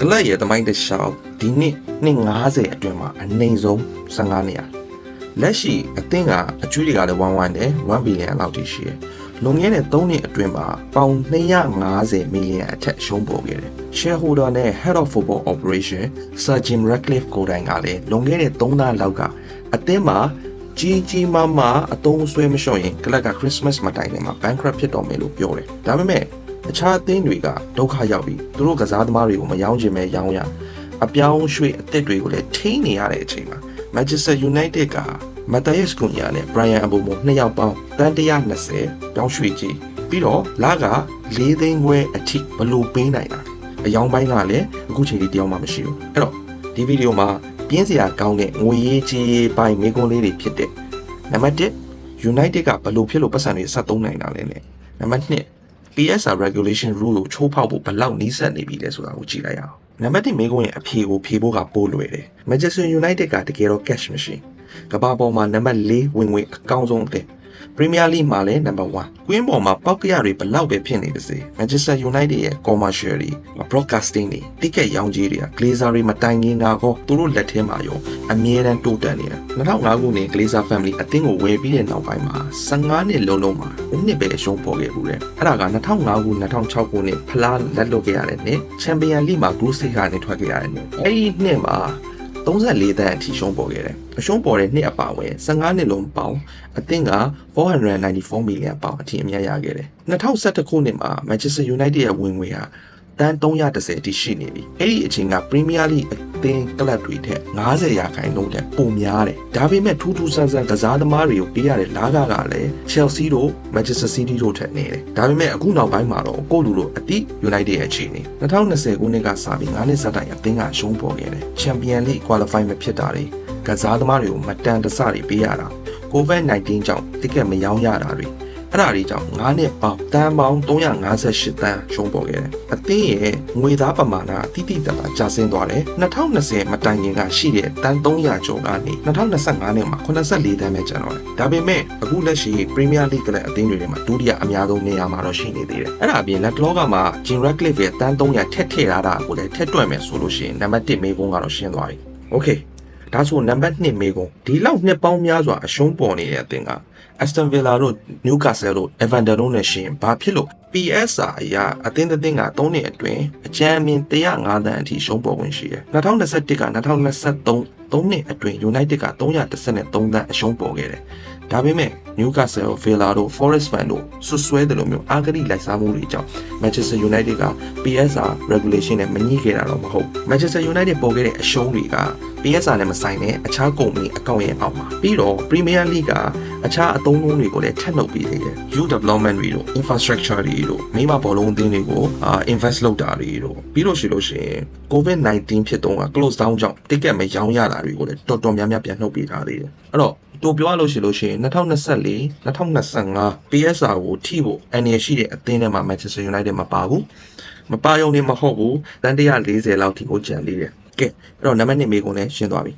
ကလပ်ရဲ့သမိုင်းတစ်လျှောက်ဒီနှစ်နှစ်90အတွင်းမှာအနိုင်ဆုံး15နေရာလက်ရှိအသင်းကအကျွေးတွေကလည်း1 1နဲ့1ဘီလီယံလောက်ထိရှိတယ်လွန်ခဲ့တဲ့3နှစ်အတွင်းမှာပေါင်250မီလီယံအထက်ရှုံးပေါ်ခဲ့တယ် shareholder နဲ့ head of football operation Sir Jim Ratcliffe ကိုယ်တိုင်ကလည်းလွန်ခဲ့တဲ့3လလောက်ကအသင်းမှာကြီးကြီးမားမားအသုံးဆွဲမလျှော့ရင်ကလပ်က Christmas မတိုင်ခင်မှာ bankrupt ဖြစ်တော်မယ်လို့ပြောတယ်ဒါပေမဲ့အ ခြားအသင်းတွေကဒုက္ခရောက်ပြီးသူတို့ကစားသမားတွေကိုမယောင်းချင်ပဲရောင်းရအပြောင်းရွှေ့အသစ်တွေကိုလည်းထိန်းနေရတဲ့အချိန်မှာ Manchester United ကမတယက်စကူညာနဲ့ Brian Abumo နှစ်ယောက်ပေါင်းတန်120ပြောင်းရွှေ့ကြည့်ပြီးတော့လာက၄သိန်းခွဲအထိဘလို့ပေးနိုင်တာအယောင်ပိုင်းကလည်းအခုချိန်ထိတယောက်မှမရှိဘူးအဲ့တော့ဒီဗီဒီယိုမှာပြင်းစရာကောင်းတဲ့ငွေရေးကြေးရေးပိုင်းမိကုံးလေးတွေဖြစ်တဲ့နံပါတ်1 United ကဘလို့ဖြစ်လို့ပတ်စံတွေဆက်သုံးနိုင်တာလဲနဲ့နံပါတ်2 PSR regulation rule ကိုချိုးဖောက်ဖို့ဘယ်လောက်နီးစပ်နေပြီလဲဆိုတာကိုကြည့်လိုက်ရအောင်နံပါတ်1မိကုံးရဲ့အဖြေကိုဖြေဖို့ကပိုးလွယ်တယ် Manchester United ကတကယ်တော့ cash မရှိကမ္ဘာပေါ်မှာနံပါတ်4ဝင်ငွေအကောင်းဆုံးအသင်း Premier League မှာလည်း number 1ကွင်းပေါ်မှာပောက်ကရတွေဘလောက်ပဲဖြစ်နေပါစေ Manchester United ရဲ့ commercial တွေ broadcasting တွေ ticket ရောင်းကြီးတွေက Glazer တွေမတိုင်ခင်ကတော့သူတို့လက်ထဲမှာရောအမြဲတမ်းတိုးတက်နေတာ2005ခုနှစ် Glazer family အသင်းကိုဝယ်ပြီးတဲ့နောက်ပိုင်းမှာ15နှစ်လုံးလုံးမှာတစ်နှစ်ပဲအရှုံးပေါ်ခဲ့ဘူးတဲ့အဲ့ဒါက2005ခု2006ခုနှစ်ဖလားလက်လွတ်ခဲ့ရတဲ့နှစ် Champion League မှာ group stage ကနေထွက်ခဲ့ရတဲ့နှစ်အဲ့ဒီနှစ်မှာ 34တန်းအထိရှုံးပေါ်ခဲ့တယ်။အရှုံးပေါ်တဲ့နှစ်အပါအဝင်15နှစ်လုံးပေါင်းအသင်းက494မီလီယံပေါင်အထိအမြတ်ရခဲ့တယ်။2011ခုနှစ်မှာ Manchester United ရဲ့ဝင်ငွေဟာ တန်330အထိရှိနေပြီ။အဲ့ဒီအချိန်က Premier League အသင်းကလပ်တွေထက်90ရာခိုင်နှုန်းထက်ပိုများတယ်။ဒါပေမဲ့ထူးထူးဆန်းဆန်းကစားသမားတွေကိုပေးရတဲ့လာကကလည်း Chelsea တို့ Manchester City တို့ထက်နေတယ်။ဒါပေမဲ့အခုနောက်ပိုင်းမှာတော့ကိုလူလိုအတိ United ရဲ့အခြေအနေ2020ခုနှစ်ကစပြီး9နှစ်ဆက်တိုင်အသင်းကရှုံးပေါ်ခဲ့တယ်။ Champion League qualify မဖြစ်တာတွေကစားသမားတွေကိုမတန်တဆတွေပေးရတာ COVID-19 ကြောင့်တိကက်မရောင်းရတာတွေ အဲ့ဒါတွေကြောင့်9နှစ်ပေါင်းတန်ပေါင်း358တန်ရှုံးပေါ်ခဲ့တယ်။အသင်းရဲ့ငွေသားပမာဏတိတိတတ်တာကျဆင်းသွားတယ်။2020မတိုင်ခင်ကရှိတဲ့တန်300ကျော်ကနေ2025နှစ်မှာ84တန်ပဲကျန်တော့တယ်။ဒါပေမဲ့အခုလက်ရှိ Premier League ကလည်းအသင်းတွေထဲမှာဒုတိယအများဆုံးနေရာမှာတော့ရှိနေသေးတယ်။အဲ့ဒါအပြင်လက်တလောကမှာ Jim Ratcliffe ရဲ့တန်300ထက်ထည့်ထားတာကိုလည်းထက်တွက်မယ်ဆိုလို့ရှိရင်နံပါတ်1မေးခွန်းကတော့ရှင်းသွားပြီ။ Okay ဒါဆိုနံပါတ်2မေးခွန်းဒီလောက်နှစ်ပေါင်းများစွာအရှုံးပေါ်နေတဲ့အသင်းက Aston Villa တို့ Newcastle တို့ Everton တို့နဲ့ရှင်ဘာဖြစ်လို့ PSR အရာအသင်းတစ်သင်းက3နှစ်အတွင်းအကြမ်းအမြင်105တန်းအထိရှုံးပေါ်ဝင်ရှိတယ်2021က2023 3နှစ်အတွင်း United က313တန်းအရှုံးပေါ်ခဲ့တယ် ဒါပေမဲ့ Newcastle, Villa တို့ Forest Fan တို့ဆွဆွဲတယ်လို့မျိုးအာဂတိလိုက်စားမှုတွေကြောင့် Manchester United က PSR regulation နဲ့မညှိခဲ့တာတော့မဟုတ် Manchester United ပေါ်ခဲ့တဲ့အရှုံးတွေက PSR နဲ့မဆိုင်တဲ့အခြားကုမ္ပဏီအကောင့်ရဲ့အောက်မှာပြီးတော့ Premier League ကအခြားအသုံးအနှုန်းတွေကိုလည်းထပ်လုပ်ပေးသေးတယ် Youth Development တွေတို့ Infrastructure တွေတို့မိမဘောလုံးအသင်းတွေကိုအာ invest လုပ်တာတွေတို့ပြီးလို့ရှိလို့ရှိရင် COVID-19 ဖြစ်တော့က close down ကြောင့် ticket မရောင်းရတာတွေကိုလည်းတော်တော်များများပြန်နှုတ်ပေးထားသေးတယ်အဲ့တော့ တူပြောရလို့ရှိလို့ရှိရင်2024 2025 PSR ကိုထိဖို့အနေရှိတဲ့အသင်းထဲမှာ Manchester United မပါဘူးမပါရုံနဲ့မဟုတ်ဘူးတန်140လောက်ထိကိုကြံသေးတယ်ကဲအဲ့တော့နံပါတ်1မေးခွန်းလည်းရှင်းသွားပြီ